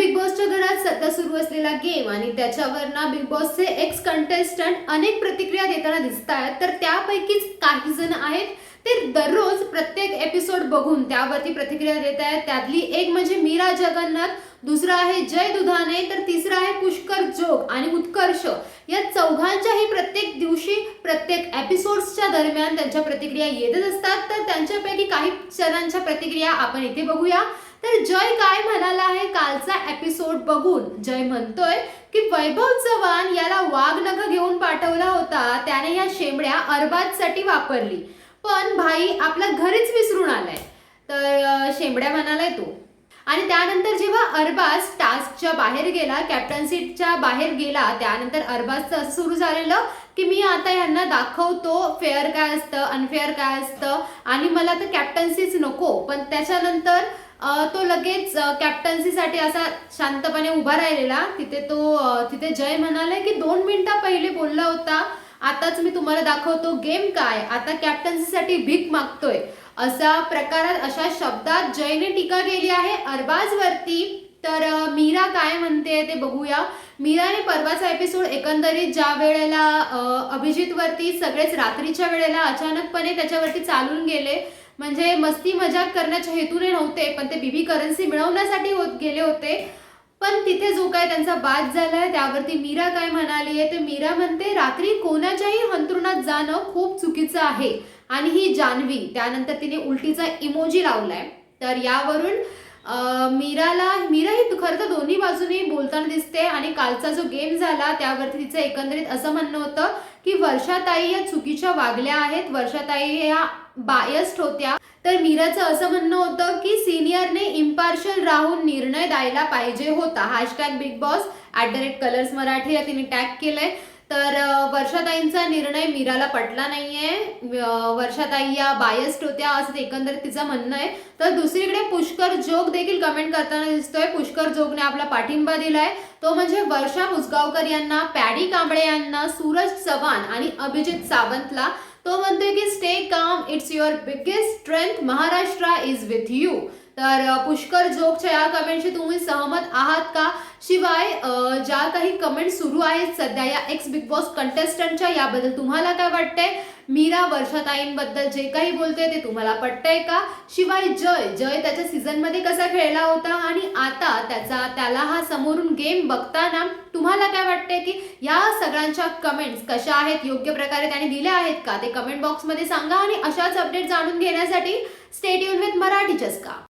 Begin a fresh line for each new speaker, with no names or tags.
Big बॉसच्या घरात सध्या सुरू असलेला गेम आणि त्याच्यावर ना बिग बॉसचे एक्स कंटेस्टंट अनेक प्रतिक्रिया देताना दिसत आहेत तर त्यापैकीच काही जण आहेत. ते दररोज प्रत्येक एपिसोड बघून त्यावरती प्रतिक्रिया देत आहेत त्यातली एक म्हणजे मीरा जगन्नाथ दुसरा आहे जय दुधाने तर तिसरा आहे पुष्कर जोग आणि उत्कर्ष. या चौघांच्याही प्रत्येक दिवशी प्रत्येक एपिसोड्सच्या दरम्यान त्यांच्या प्रतिक्रिया येतच असतात. तर त्यांच्यापैकी काही जणांच्या प्रतिक्रिया आपण इथे बघूया. तर जय काय म्हणाला आहे कालचा एपिसोड बघून? जय म्हणतोय की वैभव चव्हाण याला वाघनख घेऊन पाठवला होता. त्याने या शेंबड्या अरबाजसाठी वापरली. पण भाई आपला घरीच विसरून आलाय. तर शेंबड्या म्हणालाय तो. आणि त्यानंतर जेव्हा अरबाज टास्कच्या बाहेर गेला कॅप्टन्सीच्या बाहेर गेला त्यानंतर अरबाजचं असं सुरू झालेलं की मी आता यांना दाखवतो फेअर काय असतं अनफेअर काय असतं. आणि मला तर कॅप्टन्सीच नको. पण त्याच्यानंतर तो लगेच कॅप्टन्सीसाठी असा शांतपणे उभा राहिलेला. तिथे तो तिथे जय म्हणाले की दोन मिनिटा पहिले बोलला होता. आताच मी तुम्हाला दाखवतो गेम काय. आता कॅप्टन्सीसाठी भीक मागतोय. असा प्रकारात अशा शब्दात जयने टीका केली आहे अरबाजवरती. तर मीरा काय म्हणते ते बघूया. मीराने परवाचा एपिसोड एकंदरीत ज्या वेळेला अभिजित वरती सगळेच रात्रीच्या वेळेला अचानकपणे त्याच्यावरती चालून गेले म्हणजे मस्ती मजाक करण्याच्या हेतूने नव्हते पण ते बीबी करन्सी मिळवण्यासाठी होत गेले होते. पण तिथे जो काय त्यांचा बाद झालाय त्यावरती मीरा काय म्हणाली आहे ते मीरा म्हणते रात्री कोणाच्याही अंतरुणात जाणं खूप चुकीचं आहे. आणि ही जान्हवी त्यानंतर तिने उलटीचा इमोजी लावलाय. तर यावरून मीराला मीरा ही खरं तर दोन्ही बाजूने बोलताना दिसते आणि कालचा जो गेम झाला त्यावरती तिचं एकंदरीत असं म्हणणं होतं की वर्षाताई या चुकीच्या वागल्या आहेत वर्षाताई या बायस्ड होत्या. तर मीराचं असं म्हणणं होतं की सिनियरने इम्पार्शल राहून निर्णय द्यायला पाहिजे होता. Hashtag Bigg Boss at the rate Colors Marathi या तिने टॅग केलंय. तर वर्षाताईंचा निर्णय मीराला पटला नाहीये. वर्षाताई या बायस्ड होत्या असं एकंदरीत तिचं म्हणणं आहे. तर दुसरीकडे पुष्कर जोग देखील कमेंट करताना दिसतोय. पुष्कर जोगने आपला पाठिंबा दिलाय. तो म्हणजे वर्षा मुसगावकर यांना पॅडी कांबळे यांना सूरज चव्हाण आणि अभिजित सावंतला तो म्हणतोय की stay calm it's your biggest strength Maharashtra is with you तर पुष्कर जोगच्या या कमेंटशी तुम्ही सहमत आहात का? शिवाय ज्या काही कमेंट सुरू आहेत सध्या या एक्स बिग बॉस कंटेस्टंटच्या याबद्दल तुम्हाला काय वाटतंय? मीरा वर्षाताईंबद्दल जे काही बोलते ते तुम्हाला पटतंय का? शिवाय जय जय त्याच्या सीझनमध्ये कसा खेळला होता? आणि आता त्याचा त्याला हा समोरून गेम बघताना तुम्हाला काय वाटतंय की या सगळ्यांच्या कमेंट्स कशा आहेत? योग्य प्रकारे त्याने दिल्या आहेत का? ते कमेंट बॉक्समध्ये सांगा आणि अशाच अपडेट जाणून घेण्यासाठी स्टेट युन विथ मराठी का